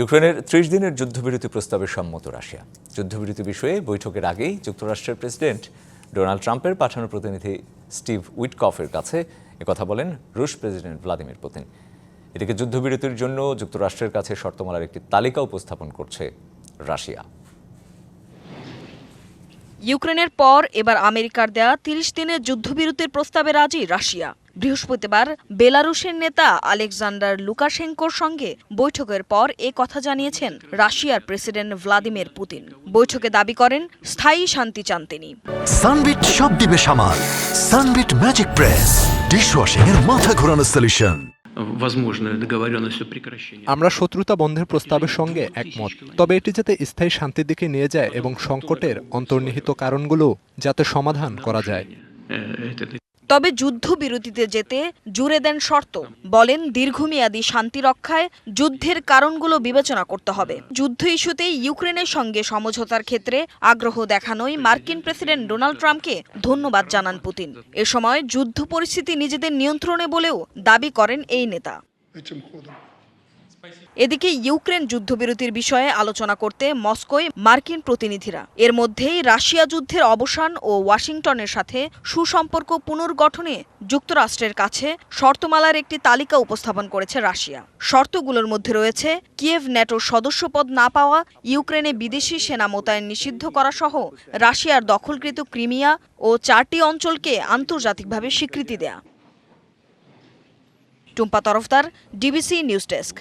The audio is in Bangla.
ইউক্রেনের ত্রিশ দিনের যুদ্ধবিরতি প্রস্তাবে সম্মত রাশিয়া। যুদ্ধবিরতি বিষয়ে বৈঠকের আগেই যুক্তরাষ্ট্রের প্রেসিডেন্ট ডোনাল্ড ট্রাম্পের পাঠানো প্রতিনিধি স্টিভ উইটকফের কাছে একথা বলেন রুশ প্রেসিডেন্ট ভ্লাদিমির পুতিন। এদিকে যুদ্ধবিরতির জন্য যুক্তরাষ্ট্রের কাছে শর্তমালার একটি তালিকা উপস্থাপন করছে রাশিয়া। ইউক্রেনের পর এবার আমেরিকার দেয়া তিরিশ দিনের যুদ্ধবিরতির প্রস্তাবে রাজি রাশিয়া। বৃহস্পতিবার বেলারুশের নেতা আলেকজান্ডার লুকাশেঙ্কোর সঙ্গে বৈঠকের পর এ কথা জানিয়েছেন রাশিয়ার প্রেসিডেন্ট ভ্লাদিমির পুতিন। বৈঠকে দাবি করেন স্থায়ী শান্তি চান তিনি। সানবিট সব দিবে সামাল। Sunbit magic press. ডিশওয়াশিং এর মাথা ঘোরানো সলিউশন। আমরা শত্রুতা বন্ধের প্রস্তাবের সঙ্গে একমত। তবে এটি যাতে স্থায়ী শান্তির দিকে নিয়ে যায় এবং সংকটের অন্তর্নিহিত কারণগুলো যাতে সমাধান করা যায়। তবে যুদ্ধবিরতিতে যেতে জুড়ে দেন শর্ত। বলেন, দীর্ঘমেয়াদী শান্তি রক্ষায় যুদ্ধের কারণগুলো বিবেচনা করতে হবে। যুদ্ধ ইস্যুতে ইউক্রেনের সঙ্গে সমঝোতার ক্ষেত্রে আগ্রহ দেখানোই মার্কিন প্রেসিডেন্ট ডোনাল্ড ট্রাম্পকে ধন্যবাদ জানান পুতিন। এ সময় যুদ্ধ পরিস্থিতি নিজেদের নিয়ন্ত্রণে বলেও দাবি করেন এই নেতা। এদিকে ইউক্রেন যুদ্ধবিরতির বিষয়ে আলোচনা করতে মস্কোয় মার্কিন প্রতিনিধিরা। এর মধ্যেই রাশিয়া যুদ্ধের অবসান ও ওয়াশিংটনের সাথে সুসম্পর্ক পুনর্গঠনে যুক্তরাষ্ট্রের কাছে শর্তমালার একটি তালিকা উপস্থাপন করেছে রাশিয়া। শর্তগুলোর মধ্যে রয়েছে কিয়েভ ন্যাটোর সদস্যপদ না পাওয়া, ইউক্রেনে বিদেশি সেনা মোতায়েন নিষিদ্ধ করা সহ রাশিয়ার দখলকৃত ক্রিমিয়া ও চারটি অঞ্চলকে আন্তর্জাতিকভাবে স্বীকৃতি দেয়া। Tumpa Tarafdar, DBC news desk.